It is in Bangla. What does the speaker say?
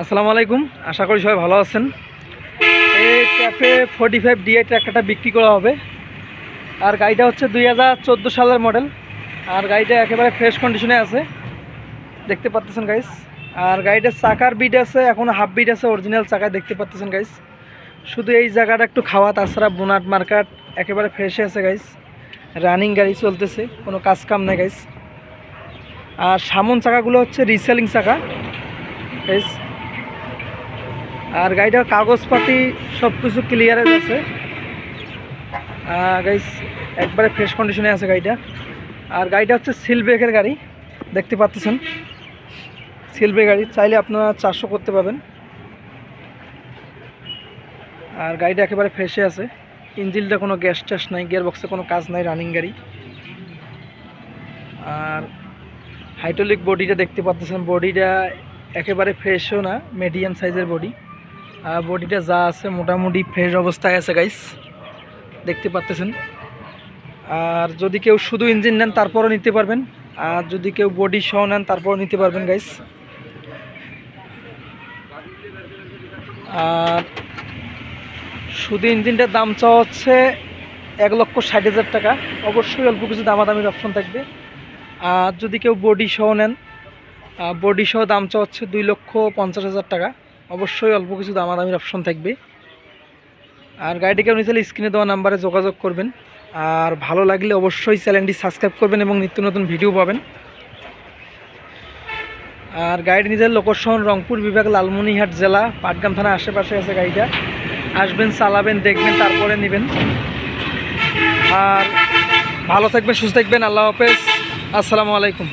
আসসালামু আলাইকুম। আশা করি সবাই ভালো আছেন। এই ক্যাফে ফোর্টি ফাইভ ডিআই ট্র্যাক্টরটা বিক্রি করা হবে। আর গাড়িটা হচ্ছে দুই হাজার চোদ্দ সালের মডেল আর গাড়িটা একেবারে ফ্রেশ কন্ডিশনে আছে। দেখতে পাচ্ছেন গাইস আর গাড়িটার চাকার বিট আছে, এখন হাফ বিট আছে অরিজিনাল চাকায় দেখতে পাচ্ছেন গাইস শুধু এই জায়গাটা একটু খাওয়া, তাছাড়া বোনাট মার্কাট একেবারে ফ্রেশে আছে গাইস রানিং গাড়ি চলতেছে, কোনো কাজ কাম নেই গাইস আর সামন চাকাগুলো হচ্ছে রিসেলিং চাকা। গাইস আর গাড়িটার কাগজপাতি সব কিছু ক্লিয়ারেজ আছে গাইস একবারে ফ্রেশ কন্ডিশনে আছে গাড়িটা। আর গাড়িটা হচ্ছে সিল ব্রেকের গাড়ি, দেখতে পাচ্ছেন? সিল ব্রেক গাড়ি, চাইলে আপনারা চারশো করতে পারবেন। আর গাড়িটা একেবারে ফ্রেশে আছে। ইঞ্জিনটা কোনো গ্যাস ট্যাস নাই গিয়ার বক্সে কোনো কাজ নাই রানিং গাড়ি। আর হাইড্রোলিক বডিটা দেখতে পাচ্ছেন বডিটা একেবারে ফ্রেশও না মিডিয়াম সাইজের বডি বডিটা যা আছে মোটামুটি ফ্রেশ অবস্থায় আছে গাইস দেখতে পাচ্ছেন আর যদি কেউ শুধু ইঞ্জিন নেন, তারপরও নিতে পারবেন। আর যদি কেউ বডি সহ নেন, তারপরও নিতে পারবেন গাইস আর শুধু ইঞ্জিনটার দাম চাওয়া হচ্ছে এক লক্ষ ষাট হাজার টাকা। অবশ্যই অল্প কিছু দামাদামির অপশন থাকবে। আর যদি কেউ বডি সহ নেন বডি সহ দাম চাওয়া হচ্ছে দুই লক্ষ পঞ্চাশ হাজার টাকা। অবশ্যই অল্প কিছু দামাদামির অপশন থাকবে। আর গাড়িটি কেউ নিতে স্ক্রিনে দেওয়া নাম্বারে যোগাযোগ করবেন। আর ভালো লাগলে অবশ্যই চ্যানেলটি সাবস্ক্রাইব করবেন এবং নিত্য নতুন ভিডিও পাবেন। আর গাড়িটি নিজের লোকেশন রংপুর বিভাগ লালমনিহাট জেলা, পাটগ্রাম থানার আশেপাশে আছে গাড়িটা। আসবেন, চালাবেন, দেখবেন, তারপরে নেবেন। আর ভালো থাকবেন, সুস্থ থাকবেন, আল্লাহ হাফেজ। আসসালামু আলাইকুম।